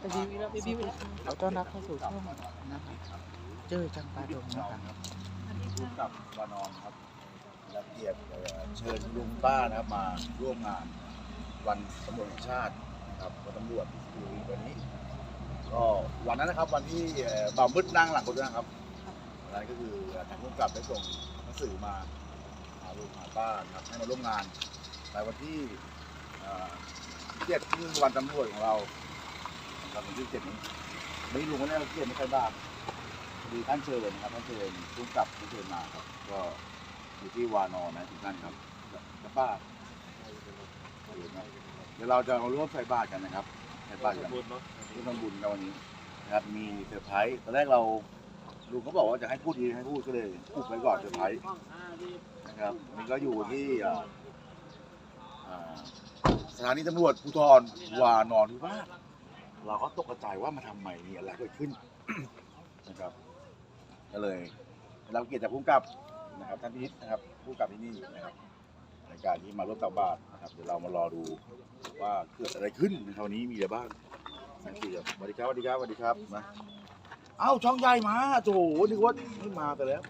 พี่พี่แล้วพี่พี่ขอต้อนรับเข้าสู่ช่องนะคะเจอจังปาดงนะคะร่วมกับวานอนครับรับเกียรติเชิญลุงป้านะครับมาร่วมงานวันตำรวจแห่งชาตินะครับวันตำรวจที่วันนี้ก็วันนั้นนะครับวันที่บ่าวมืดนั่งหลังรถด้วยนะครับวันนั้นก็คือทางร่วมกับได้ส่งหนังสือมาหาลุงหาป้านะครับให้มาร่วมงานในวันที่เจ็ดที่วันตำรวจของเรา ครับวันที่เจ็ดนี้ไม่ลุงก็ได้รับเกียรติไม่ใช่บ้างพอดีท่านเชิญนะครับท่านเชิญพุ่งกลับท่านเชิญมาครับ ก็อยู่ที่วานอนนะทุกท่านครับกับป้าเดี๋ยวเราจะมาร่วมใส่บาตรกันนะครับใส่บาตรกันร่วมทำบุญกันวันนี้นะครับมีเซอร์ไพรส์ตอนแรกเราลุงเขาบอกว่าจะให้พูดดีให้พูดก็เลยพูดไว้ก่อนเซอร์ไพรส์นะครับมันก็อยู่ที่สถานีตำรวจภูธรวานอนที่บ้าน เราก็ตกใจว่ามาทำไมมีอะไรเกิดขึ้น นะครับก็เลยได้รับเกียรติจากผู้กำกับนะครับท่านพินิจนะครับผู้กำกับที่นี่นะครับในการที่มาร่วมตักบาตรนะครับเดี๋ยวเรามารอดูว่าเกิดอะไรขึ้นในคราวนี้มีอะไรบ้างสังเกตครับสวัสดีครับสวัสดีครับสวัสดีครับมาเอ้าช่องใหญ่มาโถนึกว่าไม่มาแต่แล้ว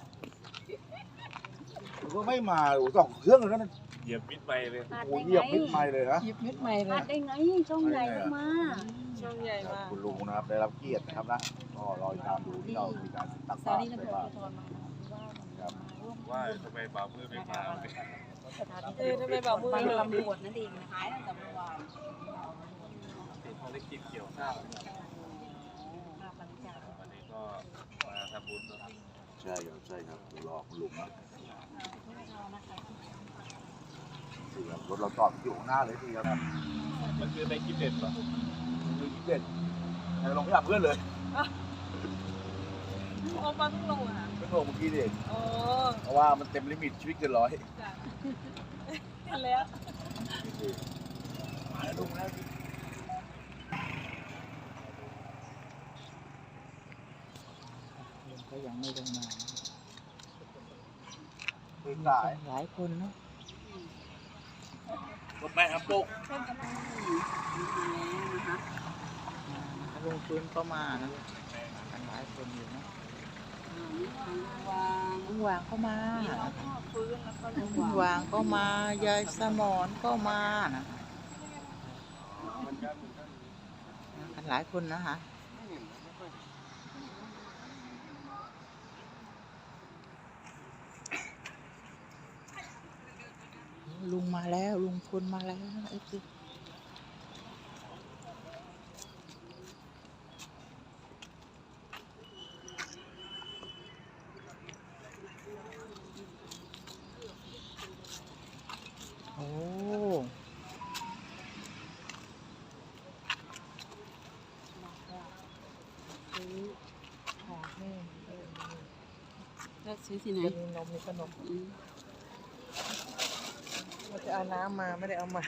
นึกว่าไม่มาโอ้โหสองเครื่องเลยนะเหยียบมิดไปเลยโอ้โหเหยียบมิดไม่เลยนะ หยิบเม็ดใหม่เลพลาย ดได้ไงช่องใหญ่เข้ามา ช่องใหญ่ครับมาก คุณลุงนะครับได้รับเกียรตินะครับนะก็รอติดตามดูที่เรามีการตักสาบาตรรีตำรใส่วจบาตรภูธรมาว่ามาร่วมว่าทำไมบ่าวมือไม่มาเลยสถานีเออทำไมบอกมือบ้านเลย ตำรวจนั่นเองหายตั้งแต่เมื่อวานติดภารกิจเกี่ยวข้าวภาพบรรยากาศวันนี้ก็มาทำบุญเนอะใช่ครับใช่ครับเดี๋ยวรอคุณลุงนะสี่ครับรถเราจอดอยู่ข้างหน้าเลยพี่ครับมันคือในคลิปเด็ดป่ะ ดูที่เด็ดให้ลงไม่หลับเพื่อนเลยออกมาเพิ่งลงอะไม่โทรเมื่อกี้ดิโอ้เพราะว่ามันเต็มลิมิตชีวิตเกินร้อยทันแล้วมาแล้วลุงแล้วพี่ก็ยังไม่ลงมาตื่นสายหลายคนเนาะรถแม่ครับปุ๊ก ลุงฟื้นก็มานะกันหลายคนอยู่นะวางลุงวางก็มาแล้วก็ฟื้นแล้วก็ลงลุงวางวางก็มายายสมอนก็มานะกันหลายคนนะคะลุงมาแล้วลุงพลมาแล้วนะเอฟซี โอ้ซื้อของแม่เออ แล้วซื้อที่ไหน จะมีนมมีขนมเราจะเอาน้ำมาไม่ได้เอามา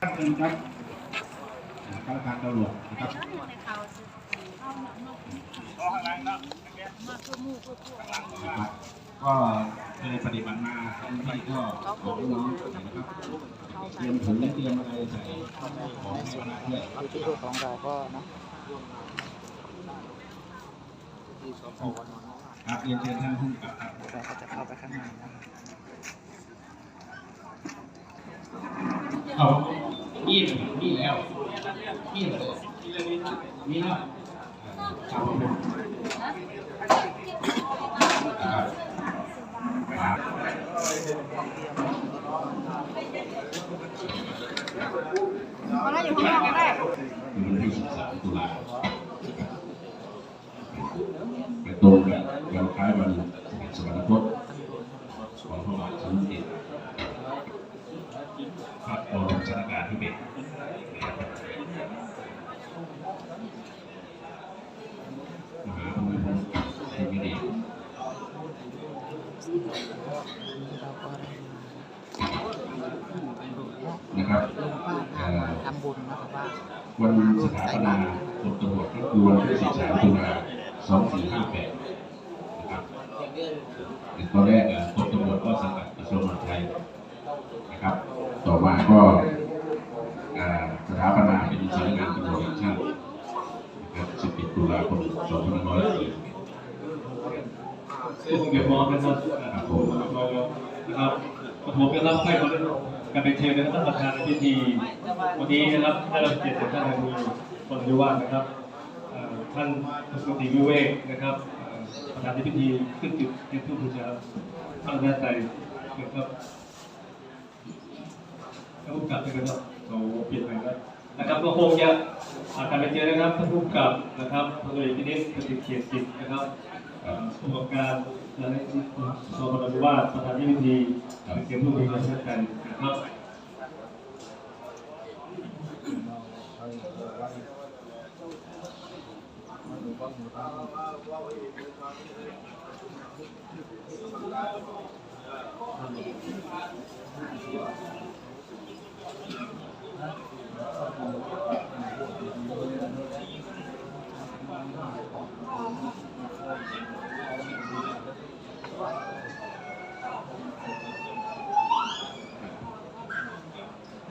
ครับเชิญครับข้าราชการตำรวจนะครับนะครับ ก็เคยปฏิบัติมาที่ก็บอกน้องนะครับเตรียมถุงเตรียมอะไรใส่ของให้คณะด้วยอยู่ที่รูปของเราก็นะครับเรียนเชิญท่านผู้กำกับครับเราจะเข้าไปข้างในนะคะเอามีดมีดแล้วมีดเลยมีแล้ว ครับผมครับมาล้วอยู่ข้างนอกก็ได้วันที่13ตุลาไปตรงกับวันคล้ายวันสวรรคตของพระบาทสมเด็จพระบรมชนากาธิเบศรมหาภูมิพลอดุลยเดช เราก็ได้ นะครับลุงป้าพามาทำบุญนะคะว่าวันสถาปนาพลตำรวจก็คือวันที่13ตุลา2458ตอนแรกอะกรมตำรวจก็สังกัดกระทรวงมหาดไทยนะครับ ต่อมาก็อ่าสถาปนาเป็นสำนักงานตำรวจแห่งชาตินะครับ11ตุลาคม2540ซึ่งเดี๋ยวมองนะครับครับผมนะครับผมจะรับให้คน การเป็นเชิญนะครับท่านประธานในพิธี วันนี้นะครับได้รับเกียรติจากท่านนายมือคนยุวานะครับเอ่อท่านสุติวิเวกนะครับประธานในพิธีขึ้นจุดเทียนทูปบูชาท่านแม่ใจนะครับท่านผู้กับนะครับเราเปลี่ยนไปแล้วนะครับก็คงจะอาการเป็นเชิญนะครับท่านผู้กับนะครับพลเอกพินิจกติเขียรติจิตนะครับ ผู้ประกอบการและในที่สพนว่าประธานที่พิธีเป็นเกียรติผู้มีเกียรติกันนะครับ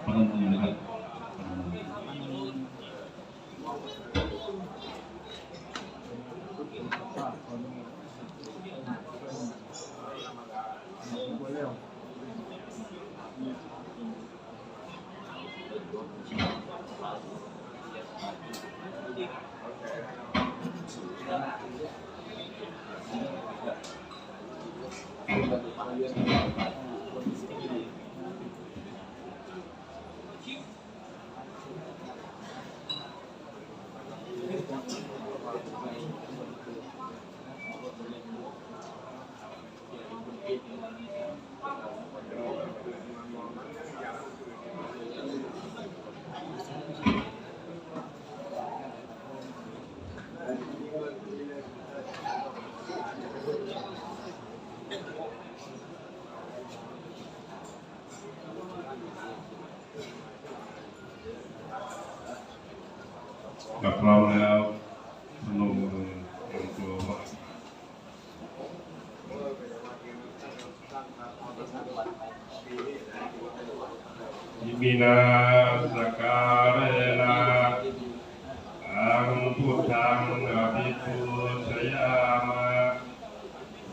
พนมมือนะครับ ถ้ นาสการะนาอังพุทธังอภิปุชยามะ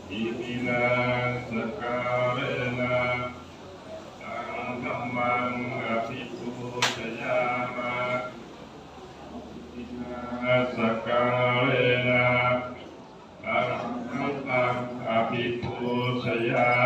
ยิมินาสการะนาอังธัมมังอภิปุชยามะสกการะนะอังคังอภิปูชยามะ